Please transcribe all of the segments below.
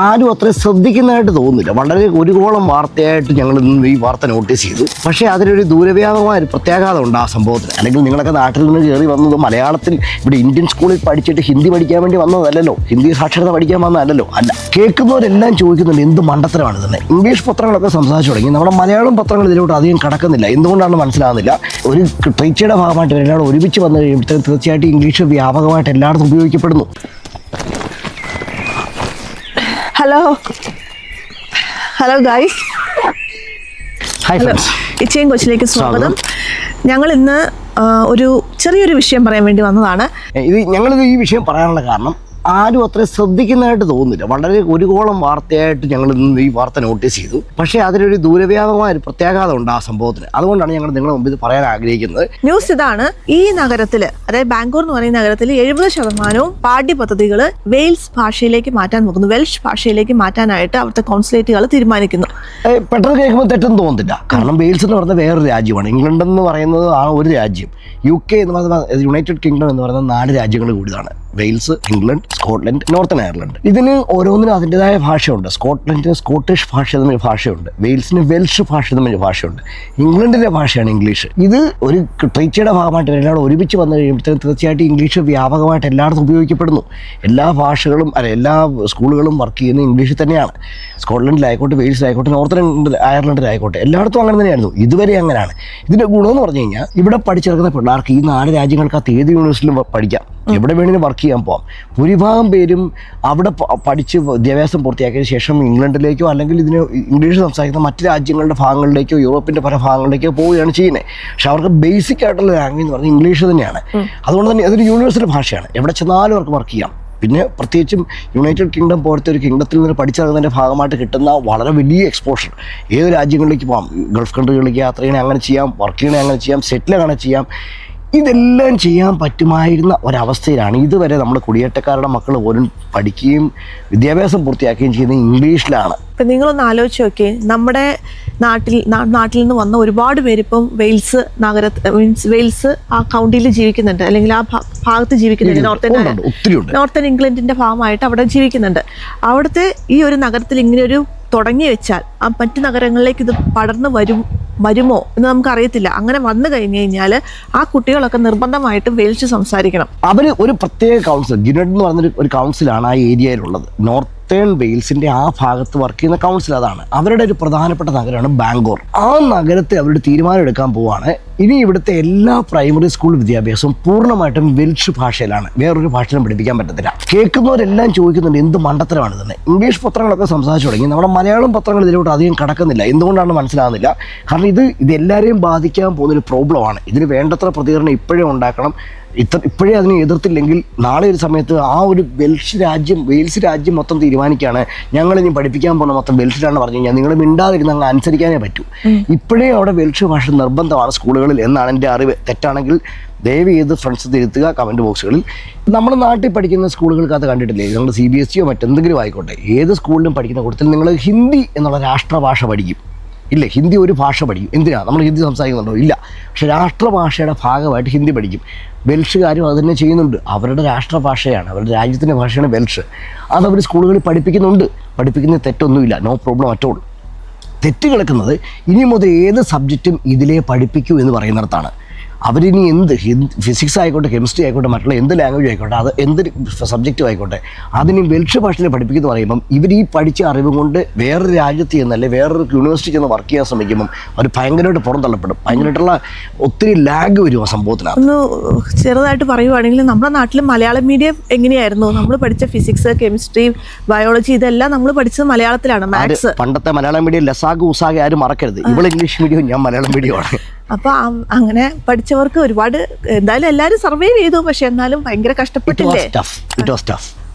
ആരും അത്ര ശ്രദ്ധിക്കുന്നതായിട്ട് തോന്നുന്നില്ല. വളരെ ഒരുകോളം വാർത്തയായിട്ട് ഞങ്ങൾ ഇന്ന് ഈ വാർത്ത നോട്ടീസ് ചെയ്തു. പക്ഷേ അതിനൊരു ദൂരവ്യാപകമായ ഒരു പ്രത്യാഘാതം ഉണ്ട് ആ സംഭവത്തിന്. അല്ലെങ്കിൽ നിങ്ങളൊക്കെ നാട്ടിൽ നിന്ന് കയറി വന്നത് മലയാളത്തിൽ ഇവിടെ ഇന്ത്യൻ സ്കൂളിൽ പഠിച്ചിട്ട് ഹിന്ദി പഠിക്കാൻ വേണ്ടി വന്നതല്ലല്ലോ. ഹിന്ദി സാക്ഷരത പഠിക്കാൻ വന്നതല്ലല്ലോ. അല്ല കേൾക്കുന്നവരെല്ലാം ചോദിക്കുന്നുണ്ട് എന്ത് മണ്ടത്തരമാണ് തന്നെ ഇംഗ്ലീഷ് പത്രങ്ങളൊക്കെ സംസാരിച്ചു തുടങ്ങി. നമ്മുടെ മലയാളം പത്രങ്ങൾ ഇതിലോട്ട് അധികം കടക്കുന്നില്ല. എന്തുകൊണ്ടാണ് മനസ്സിലാകുന്നില്ല ഒരു ട്രീച്ചയുടെ ഭാഗമായിട്ട് എല്ലാവരും ഒരുമിച്ച് വന്നു കഴിയുമ്പോഴത്തേക്കും തീർച്ചയായിട്ടും ഇംഗ്ലീഷ് വ്യാപകമായിട്ട് എല്ലായിടത്തും ഉപയോഗിക്കപ്പെടുന്നു. ഹലോ ഹലോ ഗായ്സ് ഇച്ചയും കൊച്ചിലേക്ക് സ്വാഗതം. ഞങ്ങൾ ഇന്ന് ഒരു ചെറിയൊരു വിഷയം പറയാൻ വേണ്ടി വന്നതാണ്. ഇത് ഞങ്ങളിത് ഈ വിഷയം പറയാനുള്ള കാരണം ആരും അത്ര ശ്രദ്ധിക്കുന്നതായിട്ട് തോന്നുന്നില്ല. വളരെ ഒരു കോളം വാർത്തയായിട്ട് ഞങ്ങൾ ഇന്ന് ഈ വാർത്ത നോട്ടീസ് ചെയ്തു. പക്ഷേ അതിനൊരു ദൂരവ്യാപകമായ ഒരു പ്രത്യാഘാതം ഉണ്ട് ആ സംഭവത്തിന്. അതുകൊണ്ടാണ് ഞങ്ങൾ നിങ്ങളുടെ മുമ്പിൽ ഇത് പറയാൻ ആഗ്രഹിക്കുന്നത്. ന്യൂസ് ഇതാണ്. ഈ നഗരത്തിൽ അതായത് ബാംഗ്ലൂർ എന്ന് പറയുന്ന നഗരത്തിൽ എഴുപത് ശതമാനവും പാഠ്യ പദ്ധതികൾ വെയിൽസ് ഭാഷയിലേക്ക് മാറ്റാൻ നോക്കുന്നു. വെൽഷ് ഭാഷയിലേക്ക് മാറ്റാനായിട്ട് അവിടുത്തെ കോൺസുലേറ്റുകൾ തീരുമാനിക്കുന്നു. പെട്ടെന്ന് കേൾക്കുമ്പോൾ തെറ്റെന്ന് തോന്നുന്നില്ല. കാരണം വെയിൽസ് എന്ന് പറയുന്നത് വേറൊരു രാജ്യമാണ്. ഇംഗ്ലണ്ട് എന്ന് പറയുന്നത് ആ ഒരു രാജ്യം. യു കെ എന്ന് പറയുന്നത് യുണൈറ്റഡ് കിങ്ഡം എന്ന് പറയുന്ന നാല് രാജ്യങ്ങൾ കൂടിയതാണ്. Wales England Scotland Northern Ireland. ഇതിന് ഓരോന്നിനും അതിന്റെതായ ഭാഷയുണ്ട്. സ്കോട്ട്ലൻഡിന് സ്കോട്ടിഷ് ഭാഷ എന്നൊരു ഭാഷയുണ്ട്. വെയിൽസിന് വെൽഷ് ഭാഷ എന്നൊരു ഭാഷയുണ്ട്. ഇംഗ്ലണ്ടിന്റെ ഭാഷയാണ് ഇംഗ്ലീഷ്. ഇത് ഒരു ട്രീച്ചയുടെ ഭാഗമായിട്ട് എല്ലാവരും ഒരുമിച്ച് വന്നു കഴിയുമ്പോഴത്തേക്കും തീർച്ചയായിട്ടും ഇംഗ്ലീഷ് വ്യാപകമായിട്ട് എല്ലായിടത്തും ഉപയോഗിക്കപ്പെടുന്നു. എല്ലാ ഭാഷകളും അല്ല എല്ലാ സ്കൂളുകളും വർക്ക് ചെയ്യുന്നത് ഇംഗ്ലീഷിൽ തന്നെയാണ്. സ്കോട്ട്ലൻഡിലായിക്കോട്ടെ വെയിൽസിലായിക്കോട്ടെ നോർത്തേൺ അയർലൻഡിലായിക്കോട്ടെ എല്ലായിടത്തും അങ്ങനെ തന്നെയായിരുന്നു. ഇതുവരെ അങ്ങനെയാണ്. ഇതിന്റെ ഗുണമെന്ന് പറഞ്ഞു കഴിഞ്ഞാൽ ഇവിടെ പഠിച്ചിറങ്ങുന്ന പിള്ളേർക്ക് ഈ നാല് രാജ്യങ്ങൾക്ക് ഏത് യൂണിവേഴ്സിറ്റിയിലും പഠിക്കാം. എവിടെ വേണമെങ്കിലും വർക്ക് ചെയ്യാൻ പോകാം ഭൂരിഭാഗം പേരും അവിടെ പഠിച്ച് വിദ്യാഭ്യാസം പൂർത്തിയാക്കിയതിന് ശേഷം ഇംഗ്ലണ്ടിലേക്കോ അല്ലെങ്കിൽ ഇതിന് ഇംഗ്ലീഷ് സംസാരിക്കുന്ന മറ്റ് രാജ്യങ്ങളുടെ ഭാഗങ്ങളിലേക്കോ യൂറോപ്പിന്റെ പല ഭാഗങ്ങളിലേക്കോ പോവുകയാണ് ചെയ്യുന്നത്. പക്ഷെ അവർക്ക് ബേസിക് ആയിട്ടുള്ള ലാംഗ്വേജ് എന്ന് പറഞ്ഞാൽ ഇംഗ്ലീഷ് തന്നെയാണ്. അതുകൊണ്ട് തന്നെ അതൊരു യൂണിവേഴ്സൽ ഭാഷയാണ്. എവിടെ ചെന്നാലും അവർക്ക് വർക്ക് ചെയ്യാം. പിന്നെ പ്രത്യേകിച്ചും യുണൈറ്റഡ് കിങ്ഡം പോലത്തെ ഒരു കിങ്ഡത്തിൽ നിന്ന് പഠിച്ചിറങ്ങുന്നതിന്റെ ഭാഗമായിട്ട് കിട്ടുന്ന വളരെ വലിയ എക്സ്പോഷർ ഏത് രാജ്യങ്ങളിലേക്ക് പോകാം ഗൾഫ് കൺട്രികളിലേക്ക് യാത്ര ചെയ്യണേ അങ്ങനെ ചെയ്യാം വർക്ക് ചെയ്യണേ അങ്ങനെ ചെയ്യാം സെറ്റിൽ അങ്ങനെ ചെയ്യാം. ഇതെല്ലാം ചെയ്യാൻ പറ്റുമായിരുന്ന ഒരവസ്ഥയിലാണ്. ഇതുവരെ നമ്മുടെ കുടിയേറ്റക്കാരുടെ മക്കൾ പോലും പഠിക്കുകയും വിദ്യാഭ്യാസം പൂർത്തിയാക്കുകയും ചെയ്യുന്ന ഇംഗ്ലീഷിലാണ്. ഇപ്പം നിങ്ങളൊന്ന് ആലോചിച്ച് നോക്കിയേ. നമ്മുടെ നാട്ടിൽ നാട്ടിൽ നിന്ന് വന്ന ഒരുപാട് പേര് ഇപ്പം വെയിൽസ് നഗര മീൻസ് വെയിൽസ് ആ കൗണ്ടിയിൽ ജീവിക്കുന്നുണ്ട്. അല്ലെങ്കിൽ ആ ഭാഗത്ത് ജീവിക്കുന്നുണ്ട്. നോർത്തേൺ നോർത്തേൺ ഇംഗ്ലണ്ടിന്റെ ഭാഗമായിട്ട് അവിടെ ജീവിക്കുന്നുണ്ട്. അവിടുത്തെ ഈ ഒരു നഗരത്തിൽ ഇങ്ങനെ ഒരു തുടങ്ങി വെച്ചാൽ ആ മറ്റു നഗരങ്ങളിലേക്ക് ഇത് പടർന്നു വരും വരുമോ എന്ന് നമുക്ക് അറിയത്തില്ല അങ്ങനെ വന്നു കഴിഞ്ഞു കഴിഞ്ഞാൽ ആ കുട്ടികളൊക്കെ നിർബന്ധമായിട്ടും വേൽച്ച് സംസാരിക്കണം. അവർ ഒരു പ്രത്യേക കൗൺസിൽ ഗിനഡ് എന്ന് പറഞ്ഞൊരു ഒരു കൗൺസിലാണ് ആ ഏരിയയിലുള്ളത് നോർത്തേൺ വെയിൽസിന്റെ ആ ഭാഗത്ത് വർക്ക് ചെയ്യുന്ന കൗൺസിൽ അതാണ്. അവരുടെ ഒരു പ്രധാനപ്പെട്ട നഗരമാണ് ബാംഗ്ലൂർ. ആ നഗരത്തെ അവരുടെ തീരുമാനം എടുക്കാൻ പോവാണ്. ഇനി ഇവിടുത്തെ എല്ലാ പ്രൈമറി സ്കൂൾ വിദ്യാഭ്യാസവും പൂർണമായിട്ടും വെൽഷ് ഭാഷയിലാണ്. വേറൊരു ഭാഷയിലും പഠിപ്പിക്കാൻ പറ്റത്തില്ല. കേൾക്കുന്നവരെല്ലാം ചോദിക്കുന്നുണ്ട് എന്ത് മണ്ടത്തരമാണ് തന്നെ ഇംഗ്ലീഷ് പത്രങ്ങളൊക്കെ സംസാരിച്ചു തുടങ്ങി. നമ്മുടെ മലയാളം പത്രങ്ങൾ ഇതിലോട്ട് അധികം കടക്കുന്നില്ല. എന്തുകൊണ്ടാണ് മനസ്സിലാകുന്നില്ല കാരണം ഇത് ഇത് എല്ലാവരെയും ബാധിക്കാൻ പോകുന്നൊരു പ്രോബ്ലമാണ് ഇതിന് വേണ്ടത്ര പ്രതികരണം ഇപ്പോഴേ ഉണ്ടാക്കണം. ഇത്ര ഇപ്പോഴേ അതിനെ എതിർത്തില്ലെങ്കിൽ നാളെ ഒരു സമയത്ത് ആ ഒരു വെൽഷ് രാജ്യം വെയിൽസ് രാജ്യം മൊത്തം തീരുമാനിക്കുകയാണ്. ഞങ്ങൾ ഇനി പഠിപ്പിക്കാൻ പോകുന്ന മൊത്തം വെൽഷിലാണെന്ന് പറഞ്ഞു കഴിഞ്ഞാൽ നിങ്ങൾ മിണ്ടാതിരുന്ന് അങ്ങ് അനുസരിക്കാനേ പറ്റൂ. ഇപ്പോഴേ അവിടെ വെൽഷ് ഭാഷ നിർബന്ധമാണ് സ്കൂളുകളിൽ എന്നാണ് എന്റെ അറിവ്. തെറ്റാണെങ്കിൽ ദയവ് ചെയ്ത് ഫ്രണ്ട്സ് തിരുത്തുക കമന്റ് ബോക്സുകളിൽ നമ്മൾ നാട്ടിൽ പഠിക്കുന്ന സ്കൂളുകൾക്കകത്ത് കണ്ടിട്ടില്ലേ? നമ്മൾ സി ബി എസ് സിയോ മറ്റെന്തെങ്കിലും ആയിക്കോട്ടെ. ഏത് സ്കൂളിലും പഠിക്കുന്ന കൂട്ടത്തിൽ നിങ്ങൾ ഹിന്ദി എന്നുള്ള രാഷ്ട്രഭാഷ പഠിക്കും. ഇല്ല ഹിന്ദി ഒരു ഭാഷ പഠിക്കും. എന്തിനാണ് നമ്മൾ ഹിന്ദി സംസാരിക്കുന്നുണ്ടോ? ഇല്ല. പക്ഷെ രാഷ്ട്രഭാഷയുടെ ഭാഗമായിട്ട് ഹിന്ദി പഠിക്കും. വെൽഷുകാരും അത് തന്നെ ചെയ്യുന്നുണ്ട്. അവരുടെ രാഷ്ട്രഭാഷയാണ് അവരുടെ രാജ്യത്തിന്റെ ഭാഷയാണ് വെൽഷ്. അത് അവർ സ്കൂളുകളിൽ പഠിപ്പിക്കുന്നുണ്ട്. പഠിപ്പിക്കുന്ന തെറ്റൊന്നുമില്ല നോ പ്രോബ്ലം അറ്റ് ഓൾ തെറ്റ് കിടക്കുന്നത് ഇനി മുതൽ ഏത് സബ്ജക്റ്റും ഇതിലേ പഠിപ്പിക്കൂ എന്ന് പറയുന്നിടത്താണ്. അവരിനി എന്ത് ഫിസിക്സ് ആയിക്കോട്ടെ കെമിസ്ട്രി ആയിക്കോട്ടെ മറ്റുള്ള എന്ത് ലാംഗ്വേജ് ആയിക്കോട്ടെ അത് എന്ത് സബ്ജക്റ്റും ആയിക്കോട്ടെ അതിനെ വെൽഷ് ഭാഷയിൽ പഠിപ്പിക്കുന്നു പറയുമ്പം ഇവർ ഈ പഠിച്ച അറിവ് കൊണ്ട് വേറൊരു രാജ്യത്ത് ചെന്നല്ലേ വേറൊരു യൂണിവേഴ്സിറ്റി ചെന്ന് വർക്ക് ചെയ്യാൻ ശ്രമിക്കുമ്പം അവർ ഭയങ്കരമായിട്ട് പുറന്തള്ളപ്പെടും ഭയങ്കരമായിട്ടുള്ള ഒത്തിരി ലാഗ് വരും ആ സംഭവത്തിന് ഒന്ന് ചെറുതായിട്ട് പറയുവാണെങ്കിൽ നമ്മുടെ നാട്ടിൽ മലയാളം മീഡിയം എങ്ങനെയായിരുന്നു? നമ്മൾ പഠിച്ച ഫിസിക്സ് കെമിസ്ട്രി ബയോളജി ഇതെല്ലാം നമ്മൾ പഠിച്ചത് മലയാളത്തിലാണ് മാത്സ് പണ്ടത്തെ മലയാളം മീഡിയം ലസാഗ് ഉസാഗ് ആരും മറക്കരുത്. ഇവൾ ഇംഗ്ലീഷ് മീഡിയം ഞാൻ മലയാളം മീഡിയമാണ് അപ്പൊ ആ- അങ്ങനെ പഠിച്ചവർക്ക് ഒരുപാട് എന്തായാലും എല്ലാവരും സർവൈവ് ചെയ്തു പക്ഷെ എന്നാലും ഭയങ്കര കഷ്ടപ്പെട്ടില്ലേ?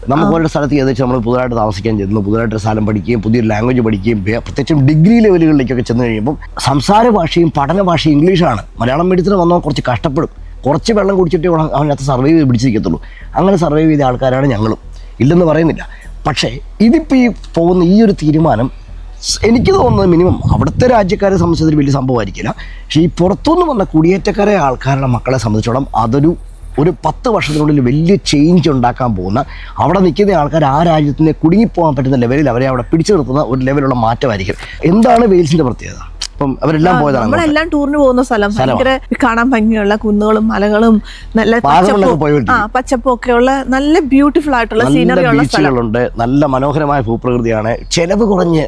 നമുക്ക് ഓരോ സ്ഥലത്ത് ഏകദേശം നമ്മൾ പുതുതായിട്ട് താമസിക്കാൻ ചെന്നു പുതുതായിട്ട് ഒരു സ്ഥലം പഠിക്കുകയും പുതിയൊരു ലാംഗ്വേജ് പഠിക്കുകയും പ്രത്യേകിച്ചും ഡിഗ്രി ലെവലുകളിലേക്കൊക്കെ ചെന്ന് കഴിയുമ്പോൾ സംസാര ഭാഷയും പഠന ഭാഷയും ഇംഗ്ലീഷാണ്. മലയാളം മീഡിയത്തിന് വന്നാൽ കുറച്ച് കഷ്ടപ്പെടും. കുറച്ച് വെള്ളം കുടിച്ചിട്ടേ അവനകത്ത് സർവൈവ് ചെയ്ത് പിടിച്ചിരിക്കത്തുള്ളൂ. അങ്ങനെ സർവൈവ് ചെയ്ത ആൾക്കാരാണ് ഞങ്ങളും. ഇല്ലെന്ന് പറയുന്നില്ല. പക്ഷേ ഇതിപ്പോൾ ഈ പോകുന്ന ഈ ഒരു തീരുമാനം എനിക്ക് തോന്നുന്നത് മിനിമം അവിടുത്തെ രാജ്യക്കാരെ സംബന്ധിച്ചത് വലിയ സംഭവമായിരിക്കില്ല. പക്ഷേ ഈ പുറത്തുനിന്ന് വന്ന കുടിയേറ്റക്കാരെ ആൾക്കാരുടെ മക്കളെ സംബന്ധിച്ചോളം അതൊരു ഒരു പത്ത് വർഷത്തിനുള്ളിൽ വലിയ ചേഞ്ച് ഉണ്ടാക്കാൻ പോകുന്ന അവിടെ നിൽക്കുന്ന ആൾക്കാർ ആ രാജ്യത്തിന് കുടുങ്ങിപ്പോകാൻ പറ്റുന്ന ലെവലിൽ അവരെ അവിടെ പിടിച്ചു നിർത്തുന്ന ഒരു ലെവലുള്ള മാറ്റമായിരിക്കും. എന്താണ് വെയിൽസിന്റെ പ്രത്യേകത? ഇപ്പം അവരെല്ലാം പോയതാണ് നമ്മളെല്ലാം ടൂറിന് പോകുന്ന സ്ഥലം. ഭയങ്കര കാണാൻ ഭംഗിയുള്ള കുന്നുകളും മലകളും നല്ല പച്ചപ്പും ഉള്ള നല്ല ബ്യൂട്ടിഫുൾ ആയിട്ടുള്ള സീനറി ഉള്ള നല്ല മനോഹരമായ ഭൂപ്രകൃതിയാണ്. ചെലവ് കുറഞ്ഞ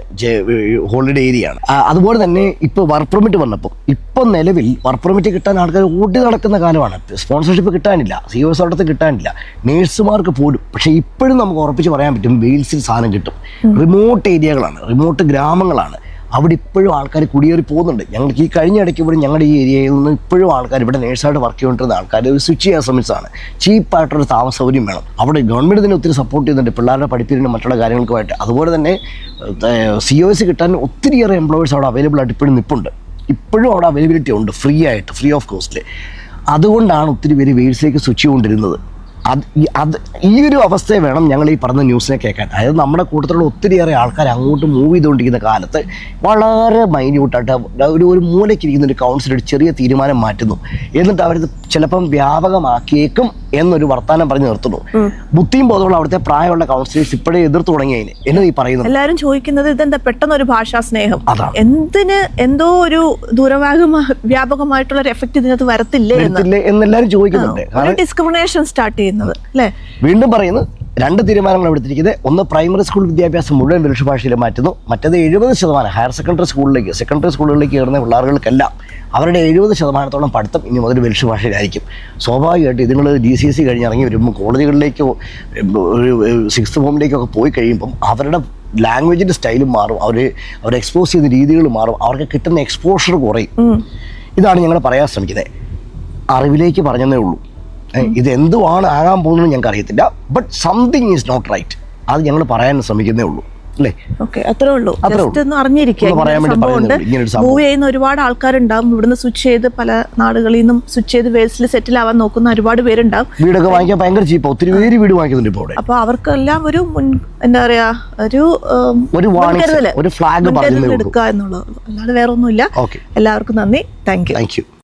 ഹോളിഡേ ഏരിയ ആണ്. അതുപോലെ തന്നെ ഇപ്പോൾ വർക്ക് പെർമിറ്റ് വന്നപ്പോൾ ഇപ്പം നിലവിൽ വർക്ക് പെർമിറ്റ് കിട്ടാൻ ആൾക്കാർ ഓടി നടക്കുന്ന കാലമാണ്. സ്പോൺസർഷിപ്പ് കിട്ടാനില്ല സി ഒ എസ് കിട്ടാനില്ല. നേഴ്സുമാർക്ക് പോലും പക്ഷേ ഇപ്പോഴും നമുക്ക് ഉറപ്പിച്ച് പറയാൻ പറ്റും വെയിൽസിൽ സാധനം കിട്ടും. റിമോട്ട് ഏരിയകളാണ് റിമോട്ട് ഗ്രാമങ്ങളാണ്. അവിടെ ഇപ്പോഴും ആൾക്കാർ കുടിയേറി പോകുന്നുണ്ട്. ഞങ്ങൾക്ക് ഈ കഴിഞ്ഞ ഇടയ്ക്ക് ഇവിടെ ഞങ്ങളുടെ ഈ ഏരിയയിൽ നിന്ന് ഇപ്പോഴും ആൾക്കാർ ഇവിടെ നേഴ്സായിട്ട് വർക്ക് ചെയ്തുകൊണ്ടിരുന്ന ആൾക്കാർ ഒരു സ്വിച്ച് ചെയ്യാൻ ശ്രമിച്ചതാണ്. ചീപ്പായിട്ടൊരു താമസ സൗകര്യം വേണം. അവിടെ ഗവൺമെന്റ് തന്നെ ഒത്തിരി സപ്പോർട്ട് ചെയ്യുന്നുണ്ട് പിള്ളേരുടെ പഠിപ്പിനും മറ്റുള്ള കാര്യങ്ങൾക്കുമായിട്ട്. അതുപോലെ തന്നെ സി ഒ എസ് കിട്ടാൻ ഒത്തിരിയേറെ എംപ്ലോയീസ് അവിടെ അവൈലബിൾ ആയിട്ട് ഇപ്പോഴും നിൽപ്പുണ്ട് ഇപ്പോഴും അവിടെ അവൈലബിലിറ്റി ഉണ്ട്. ഫ്രീ ആയിട്ട് ഫ്രീ ഓഫ് കോസ്റ്റിൽ അതുകൊണ്ടാണ് ഒത്തിരി പേര് വെയിൽസിലേക്ക് സ്വിച്ച് ചെയ്തുകൊണ്ടിരുന്നത്. അത് ഈ- അത് ഈ ഒരു അവസ്ഥയെ വേണം ഞങ്ങൾ ഈ പറഞ്ഞ ന്യൂസിനെ കേൾക്കാൻ. അതായത് നമ്മുടെ കൂട്ടത്തിലുള്ള ഒത്തിരിയേറെ ആൾക്കാർ അങ്ങോട്ട് മൂവ് ചെയ്തുകൊണ്ടിരിക്കുന്ന കാലത്ത് വളരെ മൈന്യൂട്ടായിട്ട് ഒരു ഒരു മൂലയ്ക്കിരിക്കുന്ന ഒരു കൗൺസിൽ ഒരു ചെറിയ തീരുമാനം മാറ്റുന്നു. എന്നിട്ട് അവരത് ചിലപ്പം വ്യാപകമാക്കിയേക്കും എന്നൊരു വർത്തമാനം പറഞ്ഞ് നിർത്തുന്നു. ബുദ്ധിയും ബോധമുള്ള അവിടുത്തെ പ്രായമുള്ള കൗൺസിലേഴ്സ് ഇപ്പോഴേ എതിർത്ത് തുടങ്ങിയതിന്. എന്നത് ഈ പറയുന്നു എല്ലാവരും ചോദിക്കുന്നത് ഇതെന്താ പെട്ടെന്ന് ഒരു ഭാഷാ സ്നേഹം. എന്തിന് എന്തോ ഒരു ദൂരവാഗമ വ്യാപകമായിട്ടുള്ള ഒരു എഫക്ട് ഇതിനകത്ത് വരത്തില്ലേ എന്ന്? എന്നെല്ലാവരും ചോദിക്കുന്നുണ്ട്. ഡിസ്ക്രിമിനേഷൻ സ്റ്റാർട്ട് ചെയ്യുന്നത് അല്ലേ? വീണ്ടും പറയുന്നു രണ്ട് തീരുമാനങ്ങൾ എടുത്തിരിക്കുന്നത്. ഒന്ന് പ്രൈമറി സ്കൂൾ വിദ്യാഭ്യാസം മുഴുവൻ വിരുഷ ഭാഷയിൽ മാറ്റുന്നു. മറ്റത് എഴുപത് ശതമാനം ഹയർ സെക്കൻഡറി സ്കൂളിലേക്ക് സെക്കൻഡറി സ്കൂളുകളിലേക്ക് കയറുന്ന പിള്ളേർക്കെല്ലാം അവരുടെ എഴുപത് ശതമാനത്തോളം പഠിത്തം ഇനി മുതൽ വിരുഷ ഭാഷയിലായിരിക്കും. സ്വാഭാവികമായിട്ട് ഇതുങ്ങൾ ഡി സി സി സി കഴിഞ്ഞിറങ്ങി വരുമ്പോൾ കോളേജുകളിലേക്കോ ഒരു സിക്സ്ത് ഫോമിലേക്കൊക്കെ പോയി കഴിയുമ്പം അവരുടെ ലാംഗ്വേജിന്റെ സ്റ്റൈലും മാറും. അവർ അവർ എക്സ്പോസ് ചെയ്യുന്ന രീതികൾ മാറും. അവർക്ക് കിട്ടുന്ന എക്സ്പോഷർ കുറയും. ഇതാണ് ഞങ്ങൾ പറയാൻ ശ്രമിക്കുന്നത്. അറിവിലേക്ക് പറഞ്ഞതേ ഉള്ളൂ. ഇത് എന്തുവാണ് ആകാൻ പോകുന്നത് ഞങ്ങൾക്ക് അറിയത്തില്ല but something is not right അത് ഞങ്ങൾ പറയാൻ ശ്രമിക്കുന്നേ ഉള്ളൂ. അല്ലേ? അത്രേ ഉള്ളൂ. മൂവ് ചെയ്യുന്ന ഒരുപാട് ആൾക്കാരുണ്ടാവും. ഇവിടുന്ന് സ്വിച്ച് ചെയ്ത് പല നാടുകളിൽ നിന്നും സ്വിച്ച് ചെയ്ത് വേഴ്സിൽ സെറ്റിൽ ആവാൻ നോക്കുന്ന ഒരുപാട് പേരുണ്ടാവും. വീടൊക്കെ വാങ്ങിക്കാൻ ഭയങ്കര ചീപ്പ് ഒത്തിരി പേര് വീട് വാങ്ങിക്കുന്നുണ്ട് ഇപ്പോൾ അവിടെ. അപ്പൊ അവർക്കെല്ലാം ഒരു മുൻ എന്താ പറയാ ഒരു ഒരു ഒരു ഫ്ലാഗ്. എടുക്കുക എന്നുള്ളത്. അല്ലാതെ വേറെ ഒന്നുമില്ല എല്ലാവർക്കും നന്ദി. Thank you